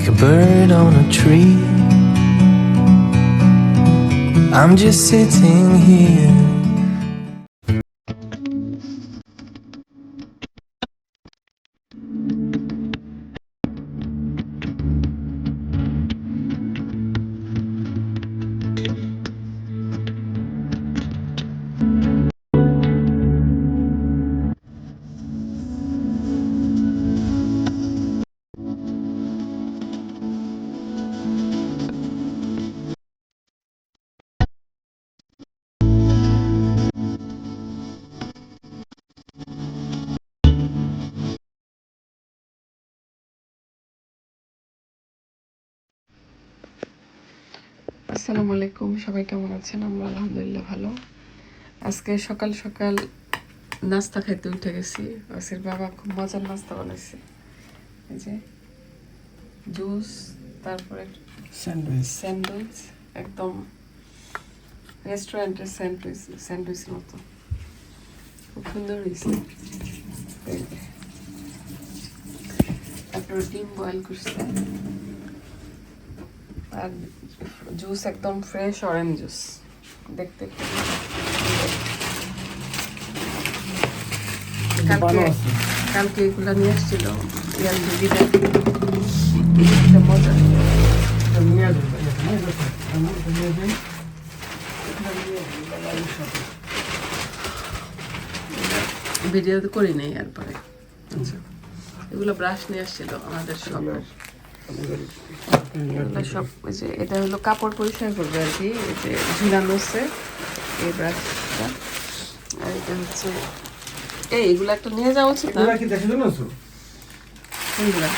like a bird on a tree. I'm just sitting here. আসসালামু আলাইকুম সবাই কেমন আছেন? আমরা আলহামদুলিল্লাহ ভালো। আজকে সকাল সকাল নাস্তা খাইতে উঠে গেছি। ওসির বাবা খুব মজার নাস্তা বানাইছে। এই যে জুস তারপরে স্যান্ডউইচ স্যান্ডউইচ একদম রেস্টুরেন্টের স্যান্ডউইচ স্যান্ডউইচের মতো। খুব সুন্দর হয়েছে। তারপরে ডিম বয়েল করছে। আর জুস একদম ফ্রেশ অরেঞ্জ জুস। দেখতে কালকে কালকে এগুলো নিয়ে এসেছিল ইয়ার মজা। ভিডিও তো করি নাই এরপরে আচ্ছা। এগুলো ব্রাশ নিয়ে আসছিল আমাদের সবার। সব ওই যে এটা হলো কাপড় পরিষ্কার করবে আর কি যে ঝুলানো হচ্ছে এই ব্রাশটা আর এটা হচ্ছে এই এগুলো একটা নিয়ে যাওয়া উচিত না? কি দেখে জন্য আছো? কোনগুলা?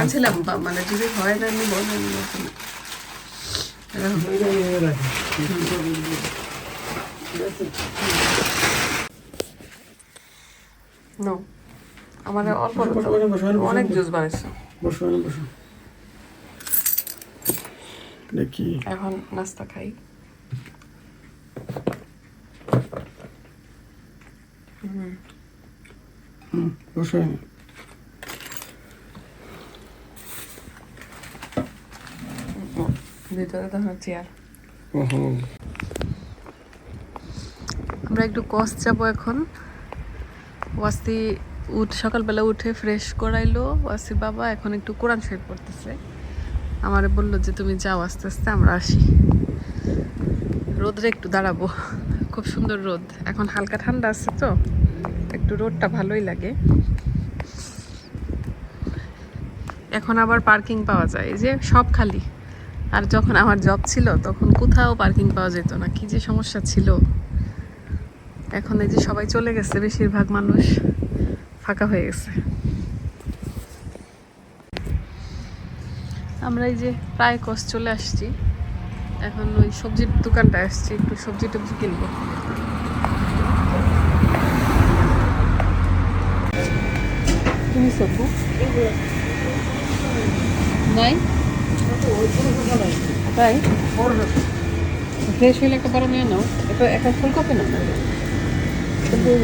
আনছিলাম মানে যদি হয় না নিব না নিব. আমার অল্প অনেক। জুস বানাইছে। বসো এখানে বসো। দেখি। এখন নাস্তা খাই। হুম, বসো। ভিতরে চেয়ার আমরা একটু কস যাব এখন। ওয়াসি উঠ সকালবেলা উঠে ফ্রেশ করাইলো। ওয়াসি বাবা, এখন একটু কোরআন শরীফ পড়তেছে। আমার বলল যে, তুমি যাও আস্তে আস্তে, আমরা আসি। রোদরে একটু দাঁড়াবো। খুব সুন্দর রোদ। এখন হালকা ঠান্ডা আছে তো, একটু রোদটা ভালোই লাগে। এখন আবার পার্কিং পাওয়া যায়। যে সব খালি। আর যখন আমার জব ছিল, তখন কোথাও পার্কিং পাওয়া যেত না। কি যে সমস্যা ছিল। এখন এই যে সবাই চলে গেছে, বেশিরভাগ মানুষ। ফাঁকা হয়ে গেছে। আমরা এই যে প্রায় কস চলে আসছি। এখন ওই সবজির দোকানটা আসছি একটু সবজি টবজি কিনবো। তুমি সবু নাই? তাই? ফ্রেশ হইলে একটা বড় নিয়ে নাও। একটা ফুলকপি নাও।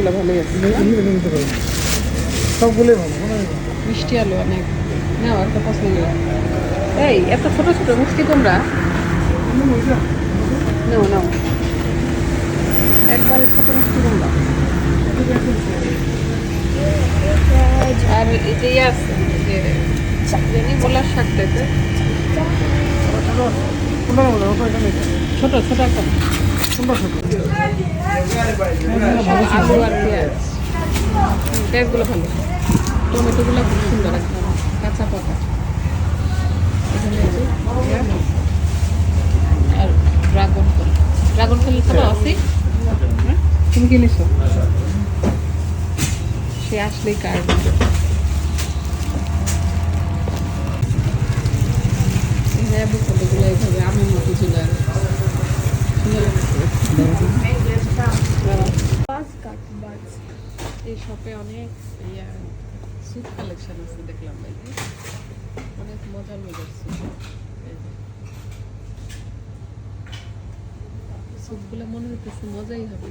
না ভালোই আছে সবগুলোই ভালো ব্যাপার মিষ্টি আলু অনেক। নাও একটা পছন্দ এই এত ছোট ছোট মিষ্টি তোমরা? নাও নাও। একবারে ছোট মিষ্টি তোমরা। আর এই যে ইয়ে আছে যে বলার শাকটাতে ছোট ছোট একটা। কোনটা ছোট। আলু আর পেঁয়াজ। পেঁয়াজগুলো ভালো। টমেটোগুলো খুব সুন্দর একদম কাঁচা পাকা এখানে আর ড্রাগন ফল। ড্রাগন ফল খাবা আছে? হ্যাঁ? তুমি কি নিছো সে আসলেই কার ফটোগুলো এইভাবে আমের মতো ছিল আর এই শপে অনেক, ইয়া স্যুট কালেকশন আছে দেখলাম ভাই। অনেক মজার মজার স্যুট স্যুটগুলো মনে হইতেছে মজাই হবে।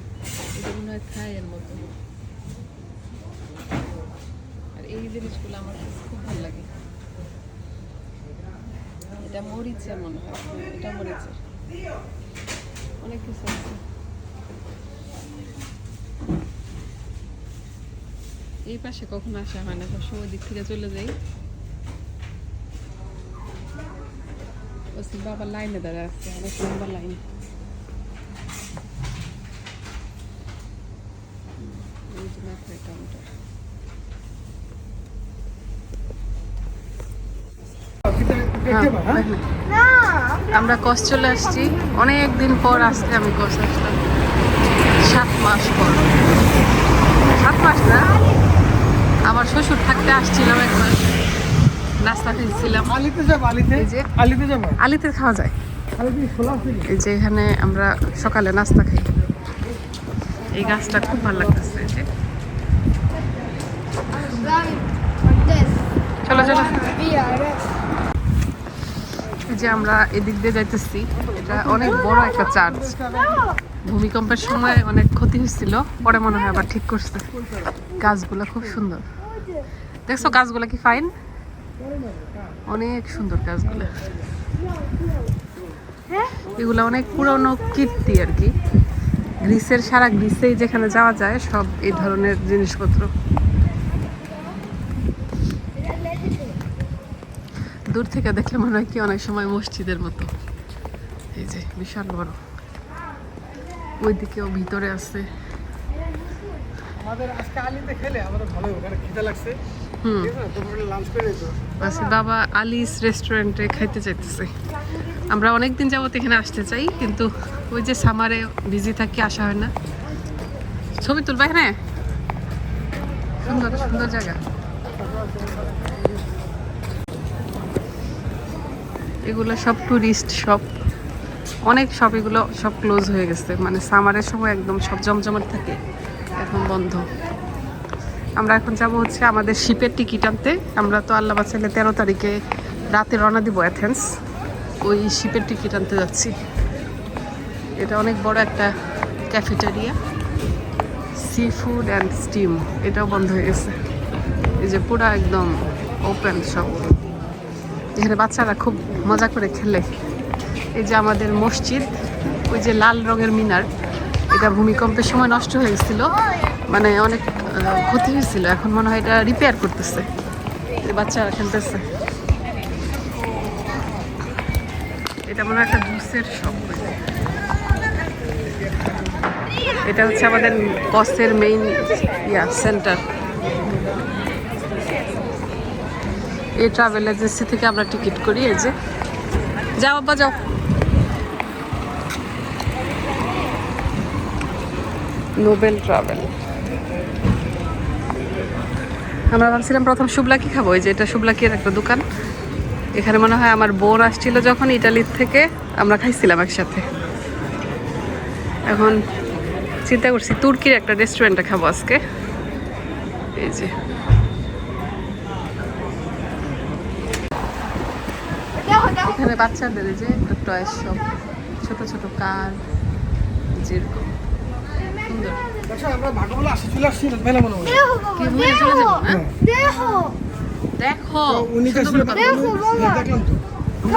এটা মনে হয় খায় এর মতো। আর এই জিনিসগুলো আমার কাছে খুব ভালো লাগে। এটা মরিচে মনে হয়। এটা মরিচে অনেক কিছু আছে। এই পাশে কখন আসা হয় না সবসময় দিক থেকে চলে যাই। বাবা লাইনে দাঁড়া আছে অনেক লম্বা লাইন। আমরা কস চলে আসছি। অনেক দিন পর আজকে আমি কস আসলাম। সাত মাস পর। সাত মাস না? আমার শ্বশুর থাকতে আসছিলাম একবার নাস্তা খেয়েছিলাম। আলিতে যাব আলিতে। এই যে। আলিতে যাব আলিতে খাওয়া যায়? এই যে এখানে আমরা সকালে নাস্তা খাই। এই গাছটা খুব ভালো লাগতেছে এই যে। চলো চলো। যে আমরা এদিক দিয়ে যাইতেছি। এটা অনেক বড় একটা চার্চ। ভূমিকম্পের সময় অনেক ক্ষতি হয়েছিল পরে মনে হয় আবার ঠিক করছে। গাছগুলো খুব সুন্দর। দেখছ গাছগুলো কি ফাইন অনেক সুন্দর গাছগুলো। এগুলো অনেক পুরনো কীর্তি আর কি। গ্রিসের সারা গ্রিসেই যেখানে যাওয়া যায়, সব এই ধরনের জিনিসপত্র। দূর থেকে দেখলে মনে হয় কি অনেক সময় মসজিদের মতো। এই যে, বিশাল বড়। ওইদিকেও ভিতরে আছে। আমাদের আজকে আলিতে খেলে আমাদের ভালো খিদে লাগছে। বাসি বাবা আলিস রেস্টুরেন্টে খাইতে চাইতেছে। আমরা অনেক দিন যাবত এখানে আসতে চাই কিন্তু ওই যে সামারে বিজি থাকি আসা হয় না। ছবি তুলবা এখানে? সুন্দর সুন্দর জায়গা। এগুলো সব টুরিস্ট সব অনেক সব এগুলো সব ক্লোজ হয়ে গেছে। মানে সামারের সময় একদম সব জমজমাট থাকে। এখন বন্ধ। আমরা এখন যাব হচ্ছে আমাদের শিপের টিকিট আনতে। আমরা তো আল্লাহ বাচ্চালে তেরো তারিখে রাতে রওনা দিব অ্যাথেন্স ওই শিপের টিকিট আনতে যাচ্ছি। এটা অনেক বড় একটা cafeteria sea food and steam এটাও বন্ধ হয়ে গেছে। এই যে পুরা একদম ওপেন সব। এখানে বাচ্চারা খুব মজা করে খেলে। এই যে আমাদের মসজিদ, ওই যে লাল রঙের মিনার। এটা ভূমিকম্পের সময় নষ্ট হয়ে মানে অনেক ক্ষতি হয়েছিল। এখন মনে হয় এটা রিপেয়ার করতেছে। বাচ্চারা খেলতেছে। এটা মনে হয় একটা জুসের শপ এটা হচ্ছে আমাদের কসের মেইন ইয়া সেন্টার এই ট্রাভেল এজেন্সি থেকে আমরা টিকিট করি, এই যে। যাও আব্বা, যাও। Noble travel. আমরা ভাবছিলাম প্রথম শুভলাকি খাব? এই যে এটা শুভলাকির একটা দোকান। এখানে মনে হয় আমার বোন আসছিল যখন ইটালির থেকে, আমরা খাইছিলাম একসাথে। এখন চিন্তা করছি, তুর্কির একটা রেস্টুরেন্টে খাব আজকে। এই যে। এখানে বাচ্চাদের যে একটা টয় শপ ছোট ছোট কার, যেরকম। আমরা তো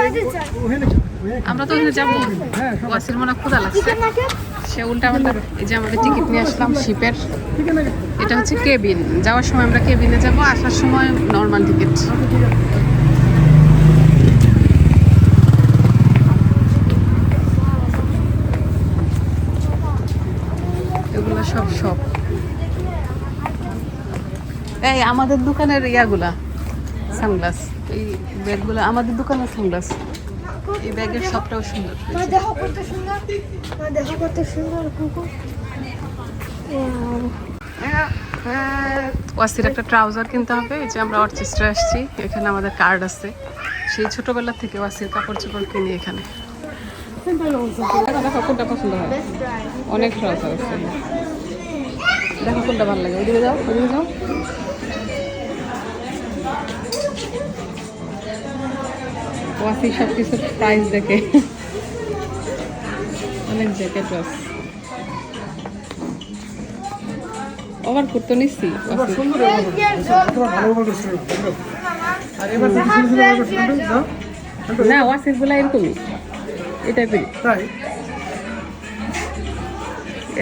ওখানে যাও, ওখানে আমরা তো ওখানে যাব। হ্যাঁ ওয়াসির মনে হয় লাগছে। সে উল্টা পাল্টা এই যে আমাদের টিকিট নিয়ে আসলাম শিপের এটা হচ্ছে কেবিন যাওয়ার সময় আমরা কেবিনে যাব আসার সময় নর্মাল টিকিট এগুলো সব সব এই আমাদের দোকানের ইয়াগুলা সানগ্লাস এই ব্যাগগুলো আমাদের দোকানের সানগ্লাস এই ব্যাগের সবটাও সুন্দর। দেখো কত সুন্দর। দেখো কত সুন্দর কুকুর ওয়াসির একটা ট্রাউজার কিনতে হবে এই যে আমরা অর্চেস্ট্রা আসছি এখানে আমাদের কার্ড আছে। সেই ছোটবেলা থেকে ওয়াসির কাপড় চোপড় কিনি এখানে। দেখো কোনটা পছন্দ হয়। অনেক ট্রাউজার আছে। দেখো কোনটা ভালো লাগে। ওইদিকে যাও ওইদিকে যাও। ওয়াসি সব কিছু প্রাইস দেখে। অনেক জ্যাকেট আছে ওভার করতে নিচ্ছি না ওয়াসিরগুলা এরকমই এই টাইপেরই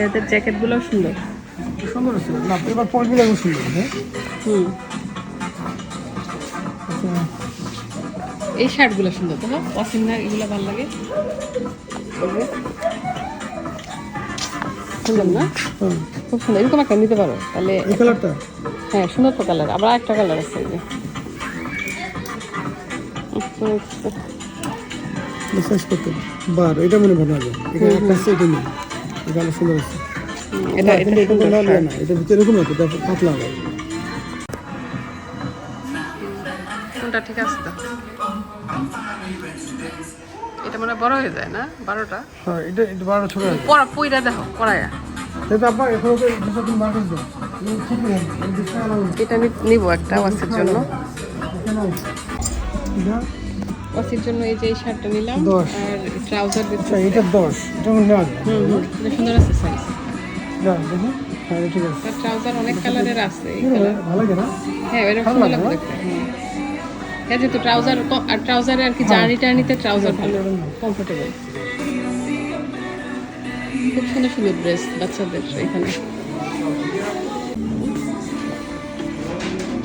এদের জ্যাকেটগুলো সুন্দর। সুন্দর না এবার পরগুলো সুন্দর হ্যাঁ হুম। আচ্ছা। এই শার্টগুলো সুন্দর তো ওয়াসিম না এগুলো ভালো লাগে? সুন্দর না? হুম। খুব সুন্দর। এরকম একটা নিতে পারো তাহলে এই কালারটা? হ্যাঁ সুন্দর তো কালার। আবার একটা কালার আছে এই যে। মেসেজ করতে বার এটা মনে ভালো হবে এটা একটা আছে। এটা নেই এটা অনেক সুন্দর আছে এটা। না ভিতরে এরকম আছে এটা পাতলা হবে। কোনটা ঠিক আছে তো? এটা মানে বড় হয়ে যায় না? বারোটা? হ্যাঁ এটা এটা বারো ছোট আছে পইরা দেখো আপনার এখন তো দুশো তিন এটা নি- নিবো একটা ওয়াসির জন্য। কেন? ওয়াসির জন্য এই যে এই শার্টটা নিলাম আর ট্রাউজার দিচ্ছি আচ্ছা এটা দশ। এটা এটা সুন্দর আছে সাইজ দেখি। হ্যাঁ ঠিক আছে। ট্রাউজার অনেক কালারের আছে ভালো লাগে না? হ্যাঁ এরকম ভালো লাগবে। হুম। হ্যাঁ ট্রাউজার আর ট্রাউজারে আর কি জার্নি টার্নিতে ট্রাউজার ভালো। কমফোর্টেবল খুব সুন্দর সুন্দর ড্রেস বাচ্চাদের এখানে।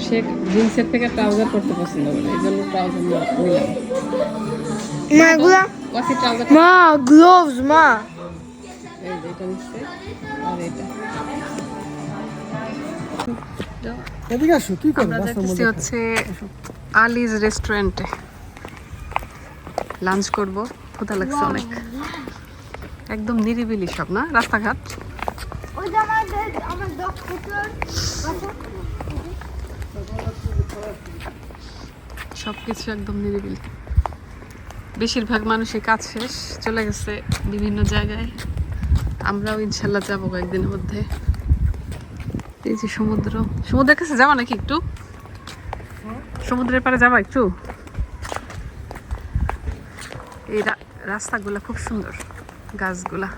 সে জিন্সের থেকে ট্রাউজার পরতে পছন্দ করে এই জন্য ট্রাউজার নিলাম। মা এগুলা ওয়াসি ট্রাউজার মা গ্লোভস মা। এই এটা নিচ্ছে আর এটা। এদিকে আসো কি করো? আমরা যাচ্ছি হচ্ছে আলিজ রেস্টুরেন্টে। লাঞ্চ করব। ক্ষুধা লাগছে অনেক। একদম নিরিবিলি সব না? রাস্তাঘাট? ওই যে আমাদের আমার ডগ কুকুর সব কিছু একদম নিরিবিলি। বেশিরভাগ মানুষই কাজ শেষ চলে গেছে বিভিন্ন জায়গায়। আমরাও ইনশাল্লাহ যাব কয়েকদিনের মধ্যে। এই যে সমুদ্র। সমুদ্রের কাছে যাবা নাকি একটু? সমুদ্রের পাড়ে যাবা একটু? এই রাস্তাগুলা খুব সুন্দর, গাছগুলা।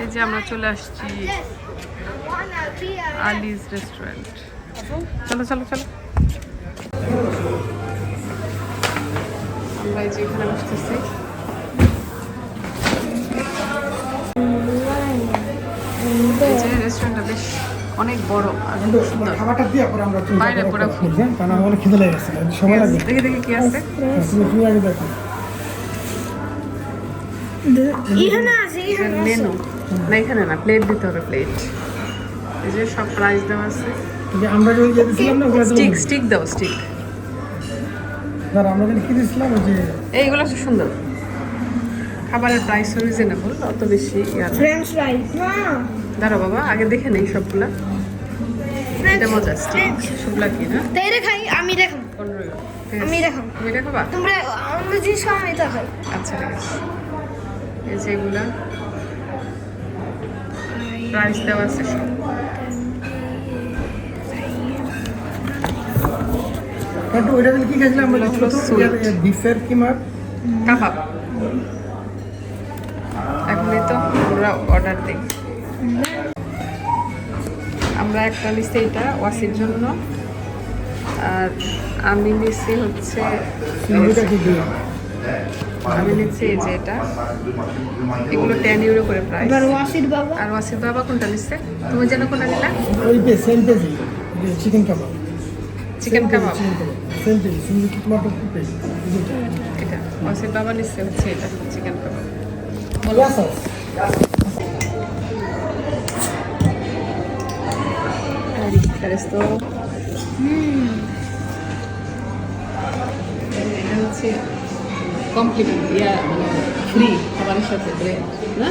এই যে আমরা চলে আসছি আলিজ রেস্টুরেন্ট। চলো চলো চলো। আমরা এই যে এখানে বসতেছি। এই যে রেস্টুরেন্টটা বেশ অনেক বড় আর খুব সুন্দর। খাবারটা দিয়ে পরে আমরা বাইরে পুরো করব? কারণ আমার খিদে লেগে গেছে সময় লাগবে। দেখি দেখি কি আছে। হ্যাঁ, তুমি তুমি আগে দেখো। এখানে আছে মেনু না এখানে না প্লেট দিতে হবে প্লেট এই যে সব প্রাইস দেওয়া আছে। এই আমরা যখন না ওগুলো স্টিক স্টিক দাও স্টিক ধরো আমরা যখন কি যে এইগুলো তো সুন্দর। খাবারের প্রাইস রিজনেবল অত বেশি ইয়ার না। ফ্রেঞ্চ ফ্রাইজ মা দাঁড়ো বাবা আগে দেখে নেই সবগুলা। এটা মজা স্টিক কি না? তাই রে খাই আমি euro। আমি তুমি এটা খাবা? তোমরা অন্য জিনিস খাও আমি এটা খাই। আচ্ছা ঠিক আছে। এই যে এগুলা। প্রাইস দেওয়া আছে সব। ওইটা দিন কি খাইছিলাম আমরা ছোট বিফের কাবাব। এখনই তো আমরা অর্ডার দিই। আমরা একটা নিচ্ছি এটা ওয়াসির জন্য। আর আমি নিচ্ছি হচ্ছে আমি নিচ্ছি এই যে এটা। এগুলো টেন ইউরো করে প্রাইস এবার ওয়াসির বাবা। আর ওয়াসির বাবা কোনটা নিচ্ছে? তুমি যেন কোনটা নিলা? ওই same পেজি chicken kebab chicken kebab same পেজি সিঙ্গু কি তোমার তো পেজ এটা ওয়াসির বাবা নিচ্ছে হচ্ছে এটা চিকেন কাবাব ইয়া Pero esto. এটা হচ্ছে কমপ্লিমেন্ট ইয়া মানে ফ্রি খাবারের সাথে ব্রেড না?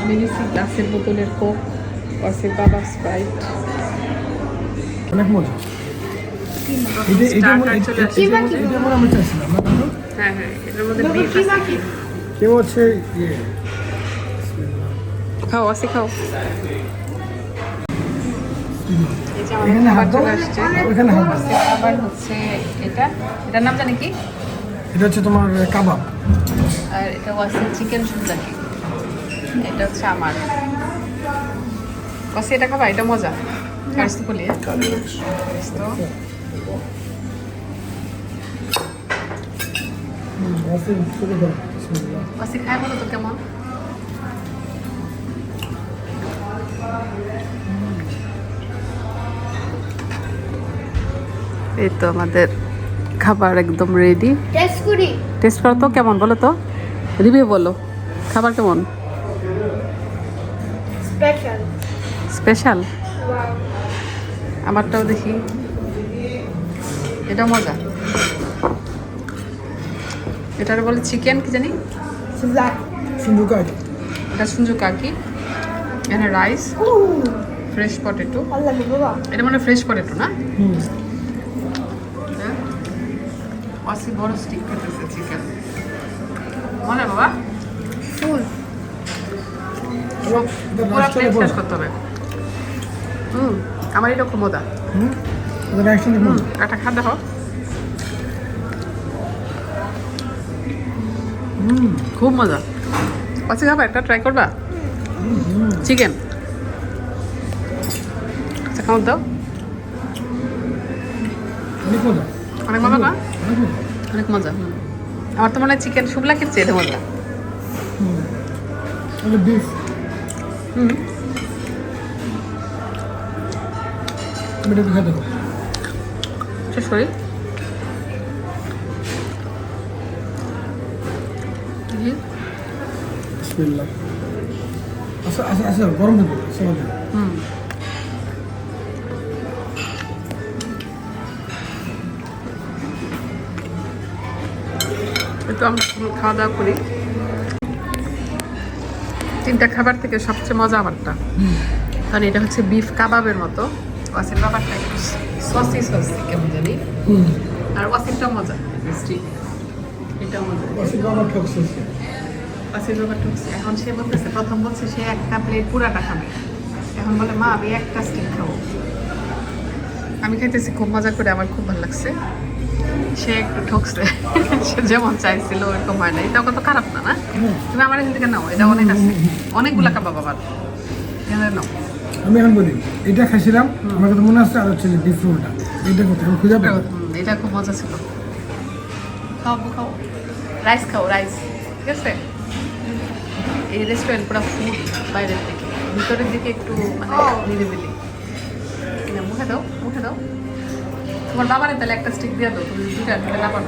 আমি নিচ্ছি গ্লাসের বোতলের কোক ওয়াসির বাবা স্প্রাইট। অনেক মজা। মনে হ্যাঁ হ্যাঁ আছে। ইয়ে। খাও ওয়াসি খাও। এই যে আমাদের খাবার চলে আসছে খাবার হচ্ছে এটা। এটার নাম জানি কি? এটা হচ্ছে তোমার কাবাব। আর এটা ওয়াসির চিকেন সুজাকি। এটা হচ্ছে আমার। ওয়াসি এটা খাবা? এটা মজা। Questo con lì? Questo. হুম, অফিস শুরু করো বিসমিল্লাহ। ওয়াসি খায় বলো তো কেমন? এই তো আমাদের খাবার একদম রেডি টেস্ট করি। টেস্ট করো তো কেমন বলো তো? রিভিউ বলো। খাবার কেমন? স্পেশাল স্পেশাল আমারটাও দেখি। এটা মজা। এটার বলে চিকেন কি জানি? সুন্দর এটা সুঞ্জু কাকি এখানে রাইস ফ্রেশ পটেটো ভালো লাগে বাবা। এটা মানে ফ্রেশ পটেটো না? হুম। অসি বড় স্টিক খেতেছে চিকেন মজা বাবা? ফুল। পুরো রাইসটা প্লেট দেখো শেষ করতে হবে। হুম আমার এটা খুব মজা। হুম একটা খাদ্য হোক হুম। খুব মজা। অসি খাবা একটা ট্রাই করবা? চিকেন আচ্ছা খাওয়া দাও। অনেক মজা অনেক মজা না অনেক মজা। আমার তো মনে হয় চিকেন শুভলা খেয়েছে এটা মজা হুম। দেখি। বিসমিল্লাহ। আচ্ছা আচ্ছা আচ্ছা গরম হুম। আমরা খাওয়া দাওয়া করি। তিনটা খাবার থেকে সবচেয়ে মজা আমারটা। কারণ এটা হচ্ছে বিফ কাবাবের মতো। ওয়াসির ব্যাপারটা একটু সসি সসি কেমন জানি। আর ওয়াসিরটা মজা মিষ্টি। এটা মজা। ওয়াসির এখন সে বলতেছে প্রথম বলছে সে একটা প্লেট পুরাটা খাবে। এখন বলে মা আমি একটা স্টিক খাব। আমি খাইতেছি খুব মজা করে আমার খুব ভালো লাগছে। সে একটু ঠকছে। সে যেমন চাইছিল ওরকম হয় না এটা কত খারাপ না না? তুমি আমার এখান থেকে নাও এটা অনেক আছে। অনেকগুলা কাবাব আবার নাও। আমি এখন বলি এটা খাইছিলাম আমার কাছে মনে আসছে আর হচ্ছে যে বিফ এটা করতে আমি খুঁজে হুম, এটা খুব মজা ছিল। খাও খাও। রাইস খাও রাইস ঠিক আছে? এই রেস্টুরেন্ট পুরো ফুড বাইরের দিকে। ভিতরের দিকে একটু মানে। নিরিবিলি। মুখে দাও মুখে দাও। তোমার বাবারে তাহলে একটা স্টিক দিয়ে দাও তুমি দুটা খেতে না পারো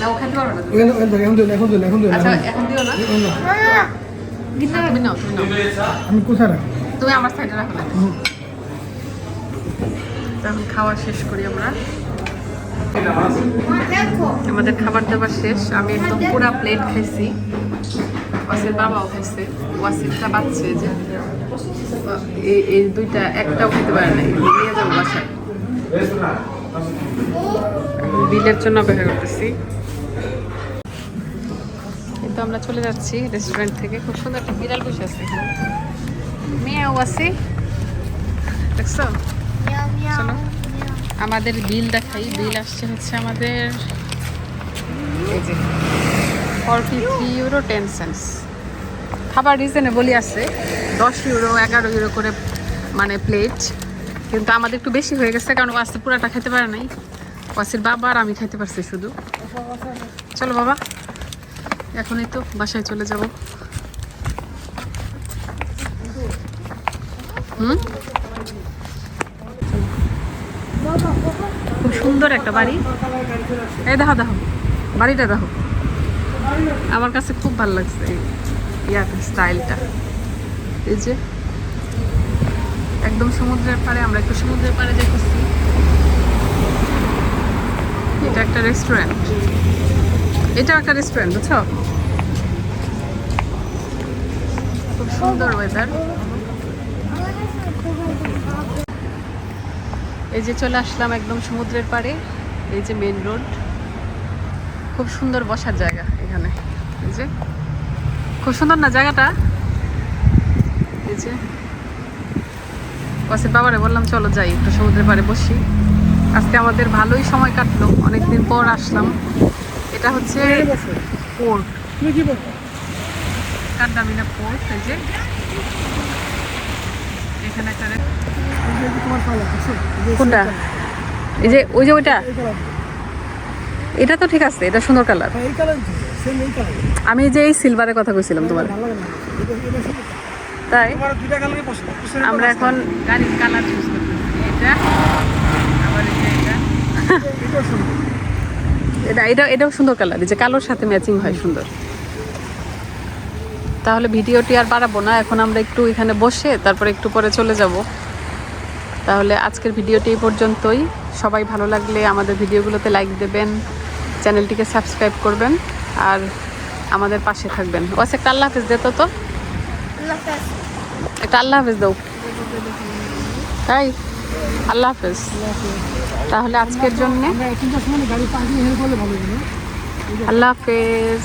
না ও খেতে পারবে না এখন এখন এখন দিন এখন দিন আচ্ছা এখন দিও না? না তুমি নাও তুমি নাও। আমি কোথায় রাখব? তুমি আমার সাইডে রাখো না। হুম। খাওয়া শেষ করি আমরা। আমাদের খাবার দাবার শেষ। আমি একদম পুরা প্লেট খাইছি। ওয়াসির বাবাও খাইছে। ওয়াসিরটা বাচ্চা যে এই এই দুইটা একটাও খেতে পারে নাই। নিয়ে যাব বাসায়। বিলের জন্য অপেক্ষা করতেছি। কিন্তু আমরা চলে যাচ্ছি রেস্টুরেন্ট থেকে। খুব সুন্দর একটা বিড়াল বসে আছে দেখছ? মিয়াও মিয়াও চলো। আমাদের বিল দেখাই। বিল আসছে হচ্ছে আমাদের এই যে forty three euro ten cents খাবার রিজনেবলই আছে। দশ ইউরো এগারো ইউরো করে মানে প্লেট কিন্তু আমাদের একটু বেশি হয়ে গেছে কারণ ওয়াসি পুরাটা খেতে পারে নাই। ওয়াসির বাবা আর আমি খাইতে পারছি শুধু। চলো বাবা, এখনই তো বাসায় চলে যাব। হুম? খুব সুন্দর একটা বাড়ি। এই দেখো দেখো বাড়িটা দেখো আমার কাছে খুব ভালো লাগছে এই ইয়াটা, স্টাইলটা। এই যে, একদম সমুদ্রের পাড়ে, আমরা একটু সমুদ্রের পাড়ে এটা রেস্টুরেন্ট এটাও একটা রেস্টুরেন্ট বুঝছ? খুব সুন্দর ওয়েদার এই যে চলে আসলাম একদম সমুদ্রের পাড়ে, এই যে মেন রোড খুব সুন্দর বসার জায়গা এখানে। এই যে, খুব সুন্দর না জায়গাটা? এই যে বাবারে বললাম, চলো যাই, একটু সমুদ্রের পাড়ে বসি। আজকে আমাদের ভালোই সময় কাটলো। অনেকদিন পর আসলাম। এটা হচ্ছে পোর্ট। তুমি কান্দামিনা পোর্ট? এই যে। এখানে একটা কোনটা? এই ওই যে ওইটা? এটা তো ঠিক আছে এটা সুন্দর কালার। আমি যে এই সিলভারের কথা কইছিলাম তোমার। তাই? আমরা এখন গাড়ির কালার চুজ করতেছি। এটা এটা এটা এটা এটাও সুন্দর কালার যে কালোর সাথে ম্যাচিং হয় সুন্দর। তাহলে ভিডিওটি আর বাড়াবো না এখন আমরা একটু এখানে বসে তারপরে একটু পরে চলে যাব। তাহলে আজকের ভিডিওটি এই পর্যন্তই। সবাই ভালো লাগলে আমাদের ভিডিওগুলোতে লাইক দেবেন চ্যানেলটিকে সাবস্ক্রাইব করবেন আর আমাদের পাশে থাকবেন। ও আচ্ছা, একটা আল্লাহ হাফেজ দে তো একটা আল্লাহ হাফেজ দাও। তাই আল্লাহ হাফেজ। তাহলে আজকের জন্য। আল্লাহ হাফেজ।